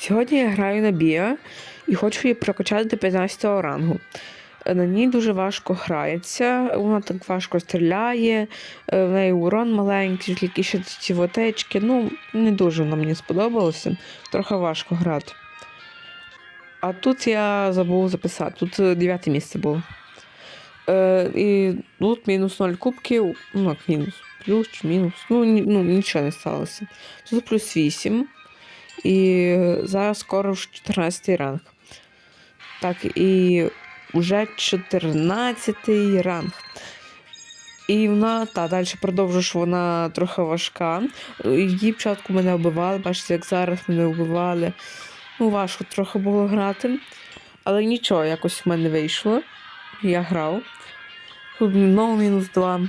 Сьогодні я граю на Біа і хочу її прокачати до 15 рангу. Е, На ній дуже важко грається, вона так важко стріляє, е, в неї урон маленький, тільки ще ці вотечки. Ну, не дуже вона мені сподобалося. Трохи важко грати. А тут я забув записати, тут е, дев'яте місце було. Е, і тут мінус 0 кубків, ну мінус, плюс чи мінус, ну, ну нічого не сталося. Тут плюс 8. І зараз скоро ж 14 ранг. Так, і вже 14 ранг. І вона, та, далі продовжу, що вона трохи важка. Її початку мене вбивали, бачите, як зараз мене вбивали. Ну, важко трохи було грати. Але нічого, якось в мене вийшло. Я грав. Тут знову мінус 2.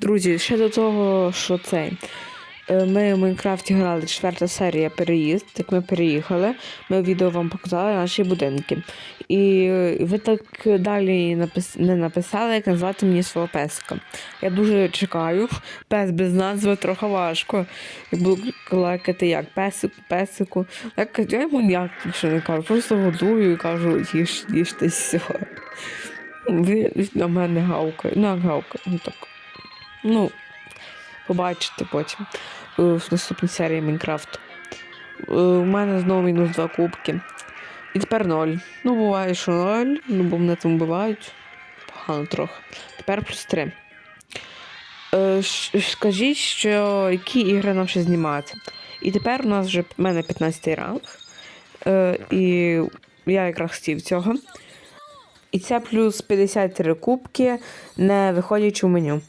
Друзі, ще до того, що цей. Е, Ми в Майнкрафті грали четверта серія переїзд. Як ми переїхали, ми відео вам показали наші будинки. І е, ви так далі напис... не написали, як назвати мені свого песика. Я дуже чекаю. Пес без назви трохи важко. Я буду кликати як песику, песику. Так я йому ніяк ще не кажу, просто годую і кажу, їж, їжте все. Він на мене гавкає. Ну, як гавкає. Ну так. Ну, побачите потім е, в наступній серії Майнкрафту. Е, У мене знову мінус 2 кубки. І тепер 0. Ну, буває, що 0, ну бо мене там вбивають. Погано трохи. Тепер плюс 3. Е, Скажіть, що які ігри нам ще знімати. І тепер у нас вже в мене 15 ранг. Е, і я якраз хотів цього. І це плюс 53 кубки, не виходячи в меню.